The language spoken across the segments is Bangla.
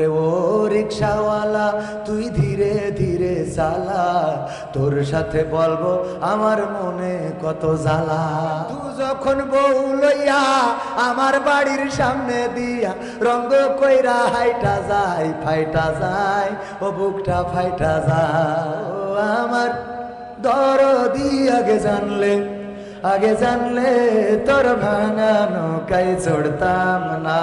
রে ও রিক্সাওয়ালা, তুই ধীরে ধীরে চালা। তোর সাথে বলব, আমার মনে কত জ্বালা। তুই যখন বউ লইয়া আমার বাড়ির সামনে দিয়া রঙ্গ কইরা হাইটা যায়, ফাইটা যায়, ও বুকটা ফাইটা যায়। আমার দরদি, আগে জানলে আগে জানলে তোর ভাঙানো কাই চড়তাম না।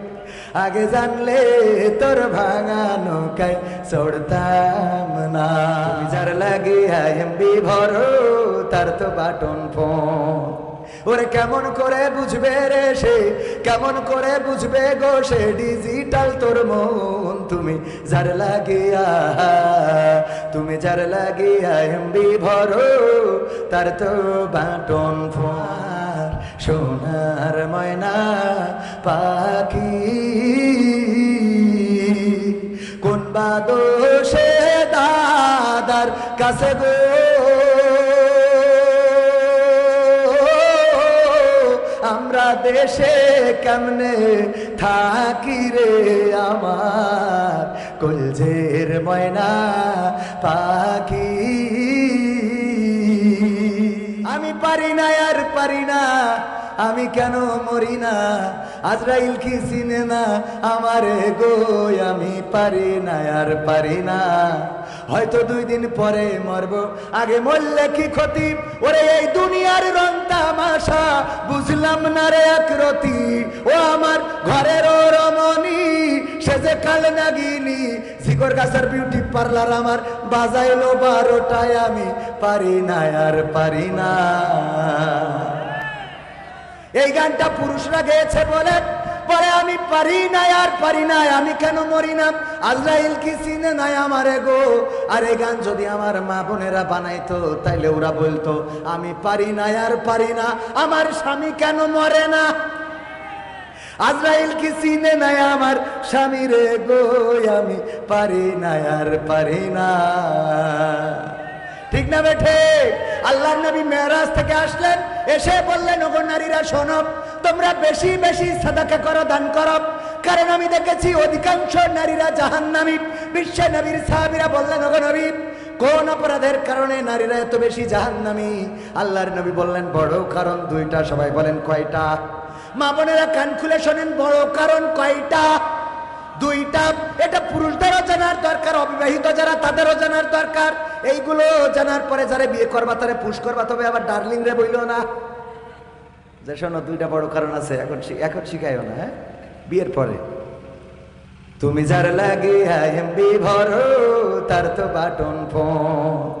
আগে জানলে তোর ভাঙানো কাই চড়তাম না যার লাগে এমবি ভরো তার তো বাটন ফোন ওরে কেমন করে বুঝবে রে সে কেমন করে বুঝবে গো সে ডিজিটাল তোর মন তুমি যার লাগিয়া তুমি যার লাগিয়া এমবি ভরো তার তো বাটন ফোন সোনার ময়না পাখি বাদোষে দাদার কাছে গো। আমরা দেশে কেমনে থাকি রে আমার কলজের ময়না পাখি। আমি পারি না আর পারি না, আমি কেন মরি না? আজরাইল কি চিনে না আমারে গো, আমি পারি না, আর পারি না। হয়তো দুই দিন পরে মরব, আগে মরলে কি ক্ষতি? ওরে এই দুনিয়ার রং তামাশা, বুঝলাম না রে একরতি ও আমার ঘরের রমণী, সে কাল নাগিনি। শিকর গাছের বিউটি পার্লার আমার, বাজাইলো বারোটায়, আমি পারি না, আর পারি না। এই গানটা পুরুষরা গেয়েছে বলে পরে আমি পারি না আর পারি না আমি কেন মরি না? আজরাইল কি চিনে নাই আমারে গো? আর এই গান যদি আমার মা বোনেরা বানাইতো, তাইলে ওরা বলতো, আমি পারি না আর পারি না, আমার স্বামী কেন মরে না? আজরাইল কি চিনে নাই আমার স্বামী রে গো? আমি পারি না আর পারি না। ঠিক না বেঠে? আল্লাহ নবী মেহরাজ থেকে আসলেন, এসে বললেন, ওগো নারীরা, শোনো, তোমরা বেশি বেশি সাদাকা করো, দান করো। কারণ আমি দেখেছি অধিকাংশ নারীরা জাহান্নামী। বিশ্ব নবীর সাহাবীরা বললেন, ওগো নবী, কোন অপরাধের কারণে নারীরা এত বেশি জাহান্নামী? আল্লাহর নবী বললেন, বড় কারণ দুইটা, সবাই বলেন কয়টা? মা বোনেরা কান খুলে শোনেন, বড় কারণ কয়টা? দুইটা। এটা পুরুষদেরও জানার দরকার অবিবাহিত যারা, তাদেরও জানার দরকার। এইগুলো জানার পরে যারা বিয়ে করবা, তারা পুশ করবা, তবে আবার ডার্লিং রে বইল না। যে শোনো, দুইটা বড় কারণ আছে, এখন এখন শিখাইও না হ্যাঁ? বিয়ের পরে। তুমি যার লাগে এমবি ভরো, তার তো বাটন ফোন।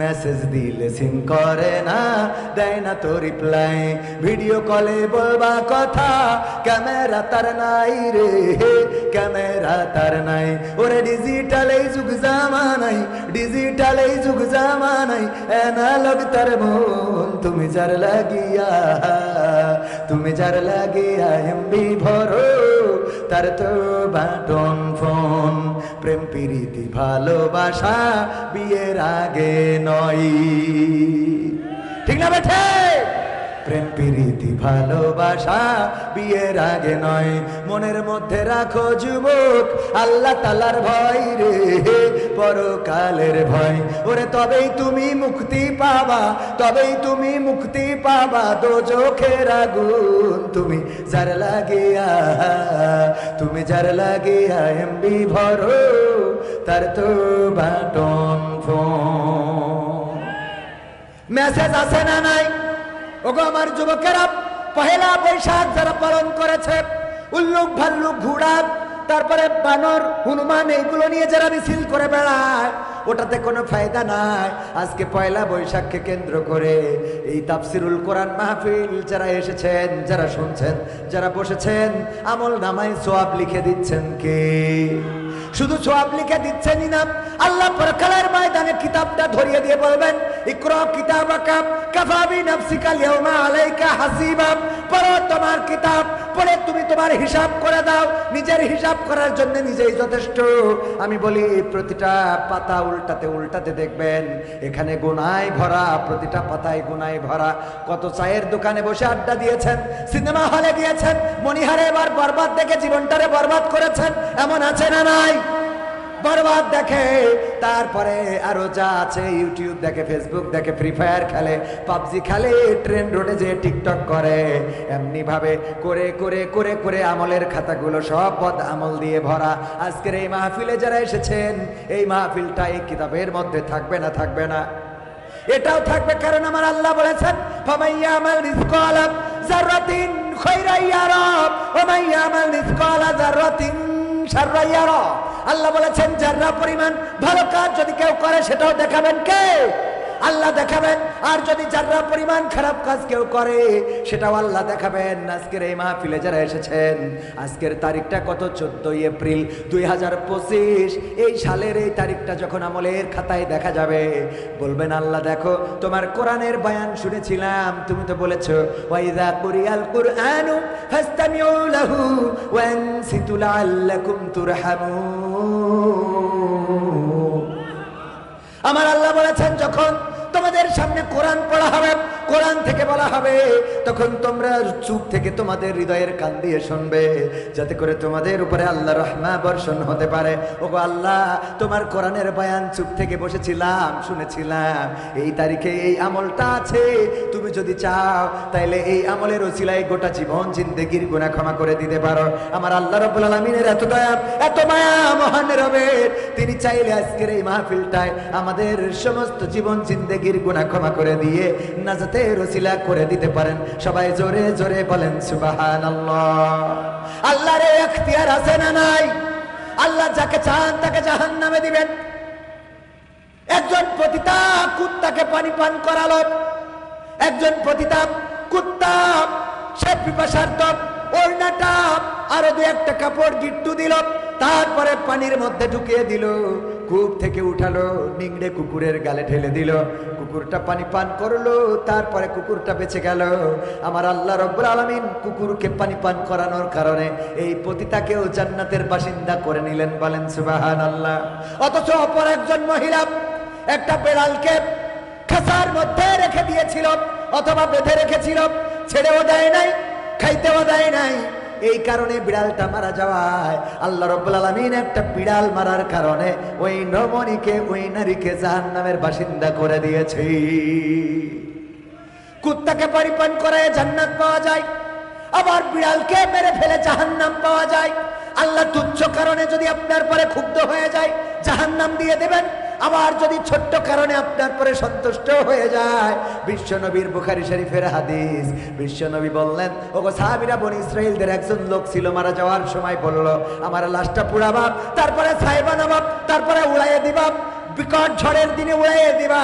মেসেজ দিলে সিন করে না, দেয় না তো রিপ্লাই ভিডিও কলে বলবা কথা ক্যামেরা তার নাই রে ক্যামেরা তার নাই। ওরে ডিজিটাল এই যুগ জামানাই ডিজিটাল এই যুগ এনা অ্যানালগ তার মন। তুমি যার লাগিয়া, তুমি যার লাগিয়া এমবি ভরো, তার তো বাটন ফোন। প্রেম, প্রীতি, ভালোবাসা বিয়ের আগে নয়। ঠিক না বেঠে? প্রেম, প্রীতি, ভালোবাসা বিয়ের আগে নয়। মনের মধ্যে রাখো যুবক, আল্লাহ তালার ভয় রে পরকালের ভয়। ওরে তবেই তুমি মুক্তি পাবা, তবেই তুমি মুক্তি পাবা, দো চোখের আগুন তুমি যার লাগিয়া, তুমি যার লাগিয়া এমবি ভরো, তার তো বাটন ফোন। মেসেজ আছে না নাই? ওগো আমার যুবকেরা, পহেলা বৈশাখ যারা পালন করেছে, উল্লুক ভাল্লুক ঘুড়া, তারপরে বানর, হনুমান, এইগুলো নিয়ে যারা মিছিল করে বেড়ায়, ওটাতে কোনো ফায়দা নাই। আজকে পয়লা বৈশাখকে কেন্দ্র করে এই তাফসিরুল কোরআন মাহফিল যারা এসেছেন, যারা শুনছেন, যারা বসেছেন, আমল নামায় সোয়াব লিখে দিচ্ছেন কে? শুধু সোয়াব লিখে দিচ্ছেনই না। আল্লাহ পরকালের ময়দানে কিতাবটা ধরিয়ে দিয়ে বলবেন, ইকরা কিতাবাকা কাফা বিনাফসিকা লিয়াউমা আলাইকা হাসিবা। পড়ো তোমার কিতাব, পড়ে তুমি তোমার হিসাব করে দাও। নিজের হিসাব করার জন্য নিজেই যথেষ্ট। আমি বলি, প্রতিটা পাতা উল্টাতে উল্টাতে দেখবেন, এখানে গুনায় ভরা, প্রতিটা পাতায় গুনায় ভরা। কত চায়ের দোকানে বসে আড্ডা দিয়েছেন, সিনেমা হলে গিয়েছেন মনিহারে এবার বরবাদ দেখে জীবনটারে বরবাদ করেছেন, এমন আছে না নাই? বরবাদ দেখে, তারপরে আরও যা আছে ইউটিউব দেখে ফেসবুক দেখে ফ্রি ফায়ার খেলে, পাবজি খেলে ট্রেন রোডে যে টিকটক করে। এমনি ভাবে করে করে করে করে আমলের খাতাগুলো সব পদ আমল দিয়ে ভরা। আজকের এই মাহফিলে যারা এসেছেন, এই মাহফিলটা এই কিতাবের মধ্যে থাকবে না থাকবে না। এটাও থাকবে কারণ আমার আল্লাহ বলেছেন ফামাইয়া আমাল রিজকালা যাররাতিন খায়রা ইয়ারা ওয়া মাইয়া আমাল রিজকালা যাররাতিন শাররা ইয়ারা। আল্লাহ বলেছেন যারা পরিমাণ ভালো কাজ যদি কেউ করে, সেটাও দেখাবেন কে? আল্লাহ দেখাবেন, আর যদি যারা পরিমাণ খারাপ কাজ কেউ করে, সেটাও আল্লাহ দেখাবেন। আজকের এই মাহফিলে যারা এসেছেন, আজকের তারিখটা কত? চোদ্দই এপ্রিল দুই হাজার পঁচিশ। এই সালের এই তারিখটা যখন আমলের খাতায় দেখা যাবে, বলবেন, আল্লাহ, দেখো, তোমার কোরআনের বয়ান শুনেছিলাম। তুমি তো বলেছ ওয়াইদা আমার আল্লাহ বলেছেন যখন তোমাদের সামনে কোরআন পড়া হবে কোরআন থেকে বলা হবে, তখন তোমরা চুপ থেকে তোমাদের হৃদয়ের কান দিয়ে শুনবে, যাতে করে তোমাদের উপরে আল্লাহ রহমা বর্ষণ হতে পারে। ওগো আল্লাহ, তোমার কোরআনের বয়ান চুপ থেকে বসেছিলাম, শুনেছিলাম। এই তারিখে এই আমলটা আছে, তুমি যদি চাও, তাইলে এই আমলের ওসিলায় গোটা জীবন জিন্দেগির গুণা ক্ষমা করে দিতে পারো। আমার আল্লাহ রব্বুল আলমিনের এত দয়া, এত মায়া, মহান রবের, তিনি চাইলে আজকের এই মাহফিলটায় আমাদের সমস্ত জীবন জিন্দেগির গুণা ক্ষমা করে দিয়ে নাজাতে রসিলা করে দিতে পারেন। সবাই জোরে জোরে বলেন সুবাহান আল্লাহর এখতিয়ার আছে না নাই? আল্লাহ যাকে চান তাকে জাহান নামে দিবেন। একজন পতিতা কুত্তাকে পানি পান করালো। একজন পতিতা কুত্তা, সে পিপাসার্থ ওড়নাটা আরও দু একটা কাপড় গিট্টু দিল। তারপরে পানির মধ্যে ঢুকিয়ে দিল। কূপ থেকে উঠালো, নিংড়ে কুকুরের গালে ঢেলে দিল। কুকুরটা পানি পান করল, তারপরে কুকুরটা বেঁচে গেল। আমার আল্লাহ রব্বুল আলমিন কুকুরকে পানি পান করানোর কারণে এই পতিতাকেও জান্নাতের বাসিন্দা করে নিলেন বলেন সুবাহান আল্লাহ অথচ অপর একজন মহিলা একটা বেড়ালকে খাসার মধ্যে রেখে দিয়েছিল, অথবা বেঁধে রেখেছিল, ছেড়েও দেয় নাই, খাইতেও দেয় নাই। এই কারণে বিড়ালটা মারা যাওয়ায় আল্লাহ রব্বুল আলমিন একটা বিড়াল মারার কারণে ওই নমনীকে ওই নারীকে জাহান নামের বাসিন্দা করে দিয়েছে। কুত্তাকে পরিপান করে জান্নাত পাওয়া যায়, আবার বিড়ালকে মেরে ফেলে জাহান্নাম পাওয়া যায়। আল্লাহ তুচ্ছ কারণে যদি আপনার পরে ক্ষুব্ধ হয়ে যায়, জাহান্নাম দিয়ে দেবেন। আবার যদি ছোট্ট কারণে আপনার পরে সন্তুষ্ট হয়ে যায়, বিশ্বনবীর বুখারি শরীফের হাদিস। বিশ্বনবী বললেন, ওগো সাহাবিরা বনি ইসরায়েলদের একজন লোক ছিল, মারা যাওয়ার সময় বলল, আমার লাশটা পুড়াবাব তারপরে বানাবাব তারপরে উড়াইয়ে দিবাব বিকট ঝড়ের দিনে উড়াইয়ে দিবা।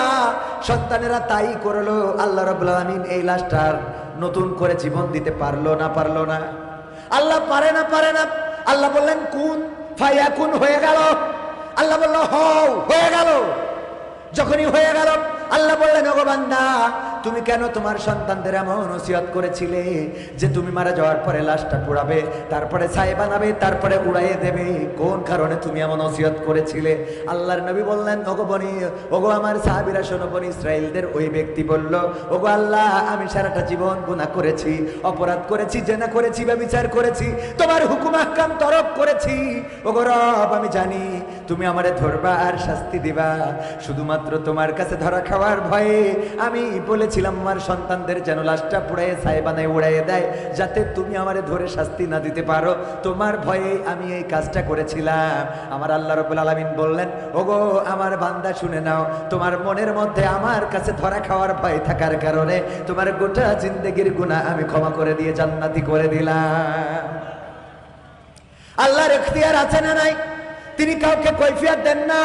সন্তানেরা তাই করল, আল্লাহ রবুল আলমিন এই লাশটার নতুন করে জীবন দিতে পারল না পারল না। আল্লাহ পারে না পারে না। আল্লাহ বললেন, কোন, ফাইয়া কোন হয়ে গেল। আল্লাহ বলল, হও, হয়ে গেল। যখনই হয়ে গেল, আল্লাহ বললেন বান্দা, তুমি কেন তোমার সন্তানদের এমন ওসিয়ত করেছিলে যে তুমি মারা যাওয়ার পরে লাশটা পোড়াবে, তারপরে ছাই বানাবে, তারপরে উড়াইয়ে দেবে? কোন কারণে তুমি এমন ওসিয়ত করেছিলে? আল্লাহর নবী বললেন, ওগো ওগো আমার সাহাবিরা, শোনো ইসরায়েলদের ওই ব্যক্তি বলল, ওগো আল্লাহ, আমি সারাটা জীবন গুনাহ করেছি, অপরাধ করেছি, জেনা করেছি বা বিচার করেছি, তোমার হুকুম আহকাম তরফ করেছি। ওগো রব, আমি জানি তুমি আমারে ধরবা আর শাস্তি দিবা। শুধুমাত্র তোমার কাছে ধরা খাওয়ার ভয়ে আমি বলেছিলাম, আমার সন্তানদের যেন লাশটা পুড়াইয়ে ছাই বানায় উড়াইয়ে দেয়, যাতে তুমি আমারে ধরে শাস্তি না দিতে পারো। তোমার ভয়ে আমি এই কাজটা করেছিলাম। আমার আল্লাহ রবুল আলমিন বললেন, ওগো, আমার বান্দা শুনে নাও, তোমার মনের মধ্যে আমার কাছে ধরা খাওয়ার ভয় থাকার কারণে তোমার গোটা জিন্দগির গুণা আমি ক্ষমা করে দিয়ে জান্নাতি করে দিলাম। আল্লাহর এখতিয়ার আছে না নাই? তিনি কাউকে কৈফিয়ত দেন না।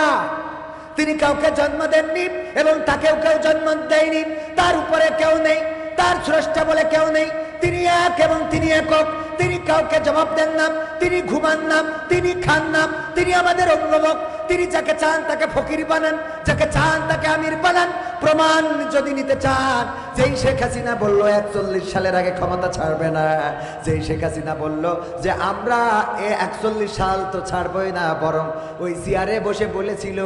তিনি কাউকে জন্ম দেননি এবং তাকেও কেউ জন্ম দেয়নি। তার উপরে কেউ নেই, তার স্রষ্টা বলে কেউ নেই। তিনি এক এবং তিনি একক। তিনি কাউকে জবাব দেন না, তিনি ঘুমান না, তিনি খান না, তিনি আমাদের অভিভাবক। তিনি যাকে চান তাকে ফকির বানান, যাকে চান তাকে আমির বানান। প্রমাণ যদি নিতে চান, যেই শেখ হাসিনা বলল একচল্লিশ সালের আগে ক্ষমতা ছাড়বে না, যেই শেখ হাসিনা বলল যে আমরা এ একচল্লিশ সাল তো ছাড়বই না, বরং ওই চেয়ারে বসে বলেছিল,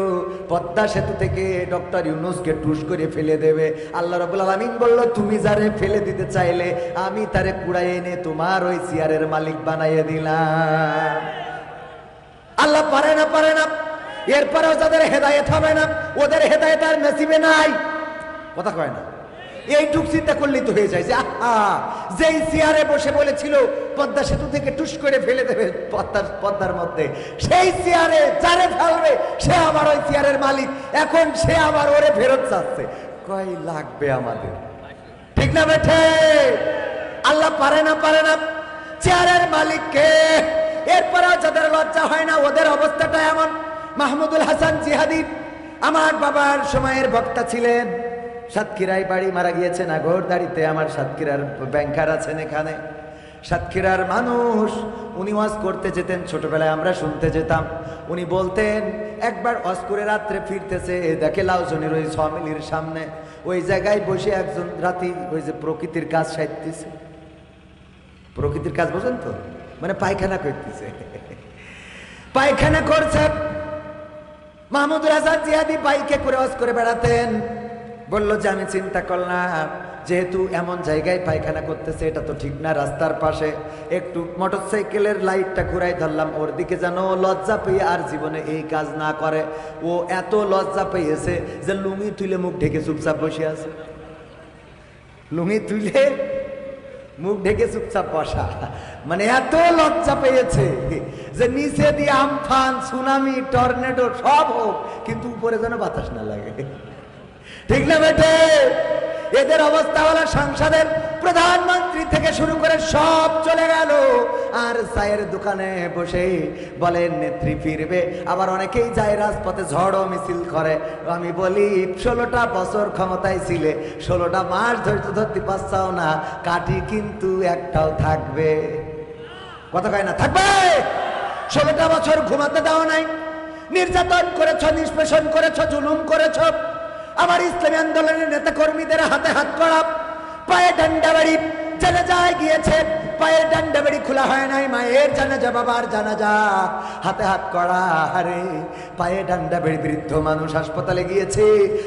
পদ্মা সেতু থেকে ডক্টর ইউনুসকে টুস করে ফেলে দেবে। আল্লাহ রবুল আলমিন বলল, তুমি যারে ফেলে দিতে চাইলে, আমি তারে কুড়াই এনে তোমার ওই চেয়ারের মালিক বানাইয়ে দিলাম আল্লাহ পারে না পারে না এরপরেও যাদের হেদায়েত হবে না, ওদের হেদায়েত আর নসিবে নাই। কথা কয় না? এইটুক চিন্তা করলেই তো হয়ে যায়। যে আহা, যেই চেয়ারে বসে বলেছিল, পদ্মা সেতু থেকে টুস করে ফেলে দেবে পদ্মার পদ্মার মধ্যে। সেই চেয়ারে যারে ফেলবে, সে আবার ওই চেয়ারের মালিক। এখন সে আবার ওরে ফেরত চাচ্ছে। কয় লাগবে আমাদের? ঠিক না বেঠে? আল্লাহ পারে না পারে না। চেয়ারের মালিককে, এরপরেও যাদের লজ্জা হয় না, ওদের অবস্থাটা এমন। মাহমুদুল হাসান জিহাদি। আমার বাবার সময়ের বক্তা ছিলেন। সাতক্ষীরায় বাড়ি মারা গিয়েছে নাগর দাড়িতে আমার সাতক্ষীরার ব্যাংকার আছেন এখানে। সাতক্ষীরার মানুষ, উনি ওয়াজ করতে যেতেন। ছোটবেলায় আমরা শুনতে যেতাম। উনি বলতেন, একবার ওয়াজ করে রাত্রে ফিরতেছে দেখে লাউজনের ওই সমিলির সামনে। ওই জায়গায় বসে একজন রাতি ওই যে প্রকৃতির কাজ সাইতেছে প্রকৃতির কাজ বোঝেন তো? মানে পায়খানা করতেছে। পায়খানা করছে। মাহমুদুল হাসান জিয়াদি বাইকে করে ওয়াজ করে বেড়াতেন। বলল, যে আমি চিন্তা করলাম, যেহেতু এমন জায়গায় পায়খানা করতেছে, এটা তো ঠিক না, রাস্তার পাশে একটু মোটরসাইকেলের লাইটটা ঘুরাই ধরলাম, ওর দিকে যেন লজ্জা পেয়ে আর জীবনে এই কাজ না করে। ও এত লজ্জা পেয়েছে যে লুঙ্গি তুলে মুখ ঢেকে চুপচাপ বসে আছে। লুঙ্গি তুলে মুখ ঢেকে চুপচাপ বসা। মানে এত লজ্জা পেয়েছে যে নিচে দিয়ে আমফান, সুনামি, টর্নেডো সব হোক, কিন্তু উপরে যেন বাতাস না লাগে। ঠিক না বেটে? এদের অবস্থা হলো সংসদের প্রধানমন্ত্রী থেকে শুরু করে সব চলে গেল। আর চায়ের দোকানে বসে বলেন নেত্রী ফিরবে। আবার অনেকেই যায় রাজপথে ঝড় মিছিল করে। আমি বলি, ষোলোটা বছর ক্ষমতায় ছিলে, ষোলোটা মাস ধৈর্য ধরতে পারছাও না কাটি কিন্তু একটাও থাকবে। কথা কয় না, থাকবে? ষোলোটা বছর ঘুমাতে দাও নাই, নির্যাতন করেছ, নিষ্পেষণ করেছ, জুলুম করেছ আমার ইসলামী আন্দোলনের নেতা কর্মীদের হাতে হাত করা পায়ে ডান্ডা বাড়ি যায় গিয়েছে, পায়ের ডান্ডা বাড়ি খোলা হয় নাই, মায়ের জানা জানাজা, বাবার জানাজা, হাতে হাত করা আরে পায়ে ডান্ডা বেড়ি বৃদ্ধ মানুষ হাসপাতালে গিয়েছে,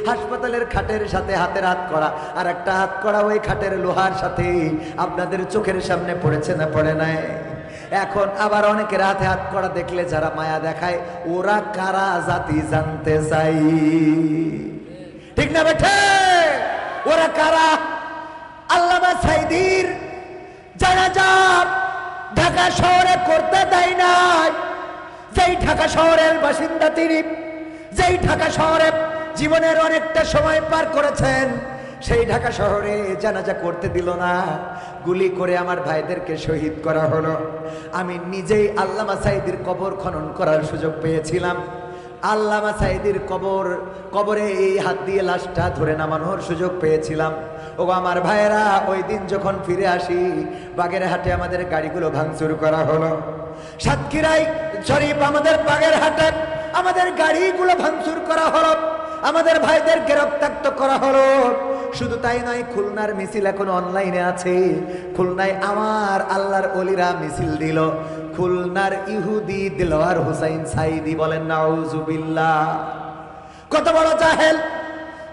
হাসপাতালের খাটের সাথে হাতের হাত করা আর একটা হাত করা ওই খাটের লোহার সাথে, আপনাদের চোখের সামনে পড়েছে না পড়ে নাই? এখন আবার অনেকের হাতে হাত করা দেখলে যারা মায়া দেখায়, ওরা কারা জাতি জানতে চাই? ঠিক না বেঠে? ওরা কারা? আল্লামা সাইদির জানাজা ঢাকা শহরে করতে দেয় নাই। যেই ঢাকা শহরের বাসিন্দা তিনি, যেই ঢাকা শহরে জীবনের অনেকটা সময় পার করেছেন, সেই ঢাকা শহরে জানাজা করতে দিল না। গুলি করে আমার ভাইদেরকে শহীদ করা হলো। আমি নিজেই আল্লামা সাইদির কবর খনন করার সুযোগ পেয়েছিলাম। আল্লামা সাইদির কবর, কবরে এই হাত দিয়ে লাশটা ধরে নামানোর সুযোগ পেয়েছিলাম। ও আমার ভাইয়েরা, ওই দিন যখন ফিরে আসি, বাগের হাটে আমাদের গাড়িগুলো ভাঙচুর করা হলো। সাতক্ষীরাই শরীফ আমাদের বাগের হাটে, আমাদের গাড়িগুলো ভাঙচুর করা হলো। আমাদের ভাইদের রক্তাক্ত করা হলো। শুধু তাই নয়, খুলনার মিছিল এখন অনলাইনে আছে। খুলনায় আমার আল্লাহর অলিরা মিছিল দিল। খুলনার ইহুদি দিলওয়ার হুসাইন সাইদি বলেন, নাউজুবিল্লাহ। কত বড় জাহেল,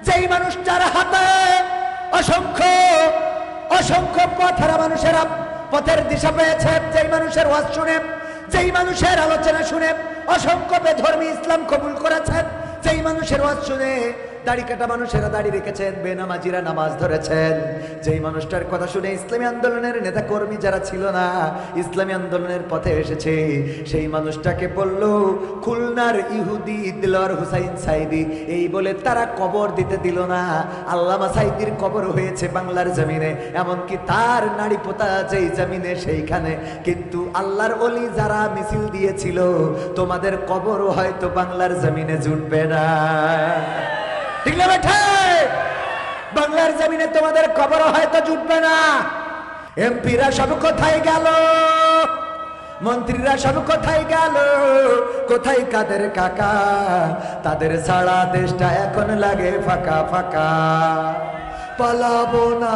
যেই মানুষটার হাতে অসংখ্য অসংখ্য পথেরা মানুষেরা পথের দিশা পেয়েছে, যেই মানুষের ওয়াজ শুনে, যেই মানুষের আলোচনা শুনে অসংখ্য বেধর্মী ইসলাম কবুল করেছেন যেই মানুষের ওয়াজ শুনে দাড়ি কাটা মানুষেরা দাড়ি রেখেছেন, বেনামাজিরা নামাজ ধরেছেন। যেই মানুষটার কথা শুনে ইসলামী আন্দোলনের নেতা কর্মী যারা ছিল না, ইসলামী আন্দোলনের পথে এসেছে। সেই মানুষটাকে বলল, খুলনার ইহুদি দিলর হুসাইন সাইদি, এই বলে তারা কবর দিতে দিল না। আল্লামা সাইদির কবর হয়েছে বাংলার জমিনে, এমনকি তার নারী পোতা যেই জমিনে সেইখানে। কিন্তু আল্লাহর অলি যারা মিছিল দিয়েছিল, তোমাদের কবর হয়তো বাংলার জমিনে জুটবে না। ঠিক না বেঠে? বাংলার জমিনে তোমাদের কবরও হয়তো জুটবে না। এমপিরা সব কোথায় গেল? মন্ত্রীরা সব কোথায় গেল? কোথায় কাদের কাকা? তাদের সারা দেশটা এখন লাগে ফাঁকা ফাঁকা। পালাবো না।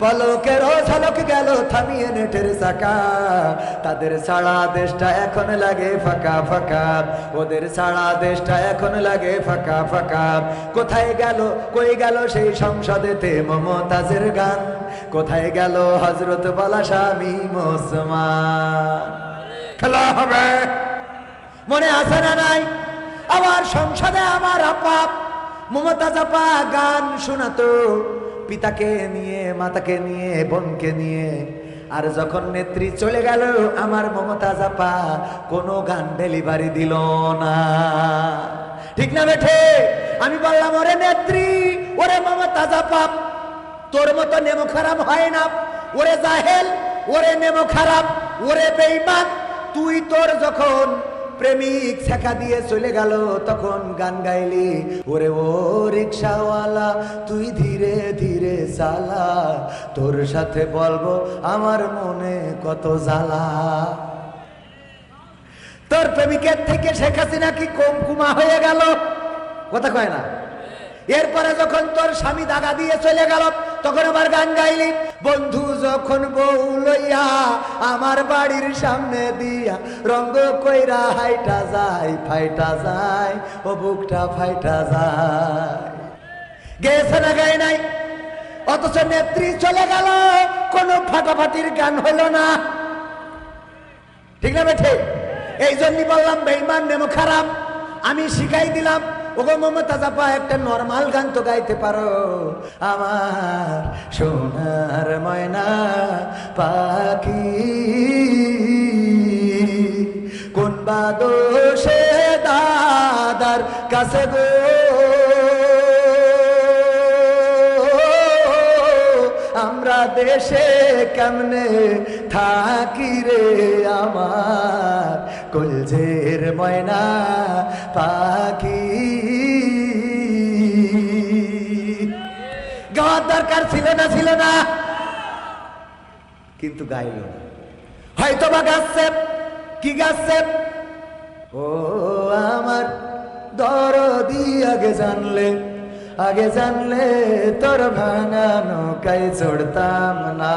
পলকের ঝলক গেল থামিয়ে নেটের চাকা। তাদের সারা দেশটা এখন লাগে ফাঁকা ফাঁকা। ওদের সারা দেশটা এখন লাগে ফাঁকা ফাঁকা। কোথায় গেল, কই গেল সেই সংসদেতে মমতাজের গান? কোথায় গেল হজরত বলা স্বামী মোসমান? খেলা হবে। মনে আছে না নাই? আমার সংসদে আমার আপা মমতাজ আপা গান শোনাতো। পিতাকে নিয়ে, মাতাকে নিয়ে, বোনকে নিয়ে। আর যখন নেত্রী চলে গেল, আমার মমতা জাপা কোনো গান ডেলিভারি দিল না। ঠিক না বেঠে? আমি বললাম, ওরে নেত্রী, ওরে মমতাজ আপা তোর মতো নেমো খারাপ হয় না। ওরে জাহেল, ওরে নেমো খারাপ, ওরে বেইমান তুই তোর যখন প্রেমিক শেখা দিয়ে চলে গেল, তখন গান গাইলি, ওরে ও রিক্সাওয়ালা, তুই ধীরে ধীরে চালা, তোর সাথে বলব আমার মনে কত জ্বালা। তোর প্রেমিকের থেকে শেখ হাসিনা কি কম কুমা হয়ে গেল? কথা কয় না। এরপরে যখন তোর স্বামী দাগা দিয়ে চলে গেল, তখন আবার গান গাইলি, বন্ধু, যখন বউ লইয়া আমার বাড়ির সামনে দিয়া রঙ্গ কইরা হাইটা যায়, ফাইটা যায়, ও বুকটা ফাইটা যায়। গেছে না গায় নাই? অথচ নেত্রী চলে গেল, কোনো ফাটাফাটির গান হলো না। ঠিক না বেঠে? এই জন্যই বললাম বেইমান নেমো খারাপ। আমি শিখাই দিলাম ওগো মমতা জাপা একটা নর্মাল গান তো গাইতে পারো। আমার সোনার ময়না পাখি। কোন বা দোষে দাদার কাছে গো? আমরা দেশে কেমনে থাকি রে আমার? কলজের ময়না পাখি। গাওয়ার দরকার ছিল না ছিল না। কিন্তু গাইল হয়তো বা গাচ্ছে, কি গাচ্ছে? ও আমার দরদি, আগে জানলে আগে জানলে তোর ভাঙা নৌকাই চড়তাম না।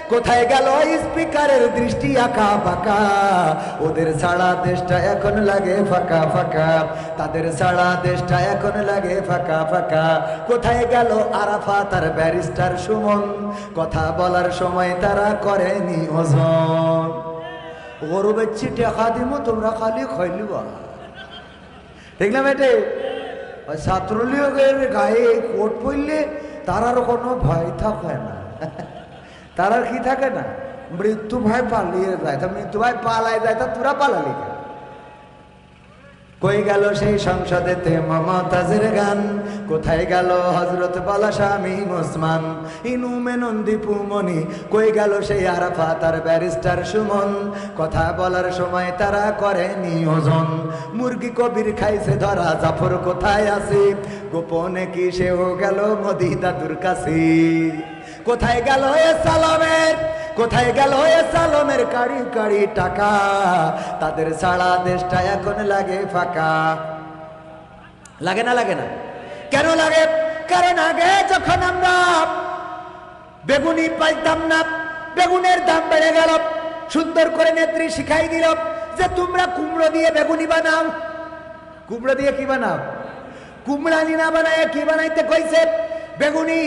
কোথায় গেল স্পিকারের দৃষ্টি আঁকা ফাঁকা? ওদের ছাড়া দেশটা এখন লাগে ফাঁকা ফাঁকা। তাদের ছাড়া দেশটা এখন লাগে ফাঁকা ফাঁকা। কোথায় গেল আরাফা তার ব্যারিস্টার সুমন? কথা বলার সময় তারা করেনি ওজন। গরু বেচছি টেকা দিমো তোমরা খালি খাইলিবা ঠিক না বেটে? ছাত্রলীগের গায়ে কোট পড়লে তার আর কোনো ভয় থাকে না। তার আর কি থাকে না? মৃত্যু ভয় পালিয়ে যায়। তা মৃত্যু ভয় পালায় যায়, তা তোরা পালালি কেন? কই গেল সেই সংসদেতে মমতাজের গান? কোথায় গেল হজরত বলা স্বামী ওসমান ইনু মেনন মনি কই গেল সেই আরাফা তার ব্যারিস্টার সুমন? কথা বলার সময় তারা করে নিয়োজন মুরগি কবির খাইছে ধরা, জাফর কোথায় আছে? গোপনে কি সেও গেল মদি দাদুর কাছে? কোথায় গেল এ সালামের? কোথায় গেল এ সালমের কাড়ি কাড়ি টাকা? তাদের সারা দেশটা এখন লাগে ফাঁকা। লাগে না লাগে না? কেন লাগে? কারণ আগে যখন আমরা বেগুনি পাইতাম না, বেগুনের দাম বেড়ে গেল। সুন্দর করে নেত্রী শিখাই দিল যে তোমরা কুমড়ো দিয়ে বেগুনি বানাও। কুমড়ো দিয়ে কি বানাও? কুমড়ানি না বানায়, কি বানাইতে কইছে? বেগুনি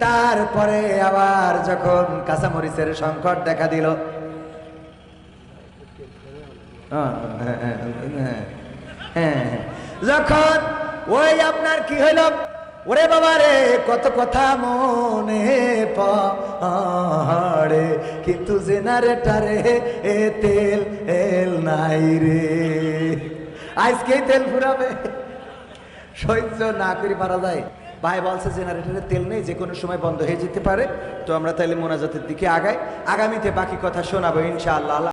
তারপরে আবার যখন কাঁচামরিচের সংকট দেখা দিল। হ্যাঁ, হ্যাঁ, হ্যাঁ। যখন ওই আপনার কি হইল? ওরে বাবা রে কত কথা মনে পড়ে কিন্তু জেনারেটারে এ তেল এল নাই রে। আজকেই তেল ফুরাবে। সহ্য না করে পারা যায়। ভাই বলছে জেনারেটরের তেল নেই, যে কোনো সময় বন্ধ হয়ে যেতে পারে। তো আমরা তাহলে মোনাজাতের দিকে আগাই। আগামীতে বাকি কথা শোনাবো ইনশাআল্লাহ।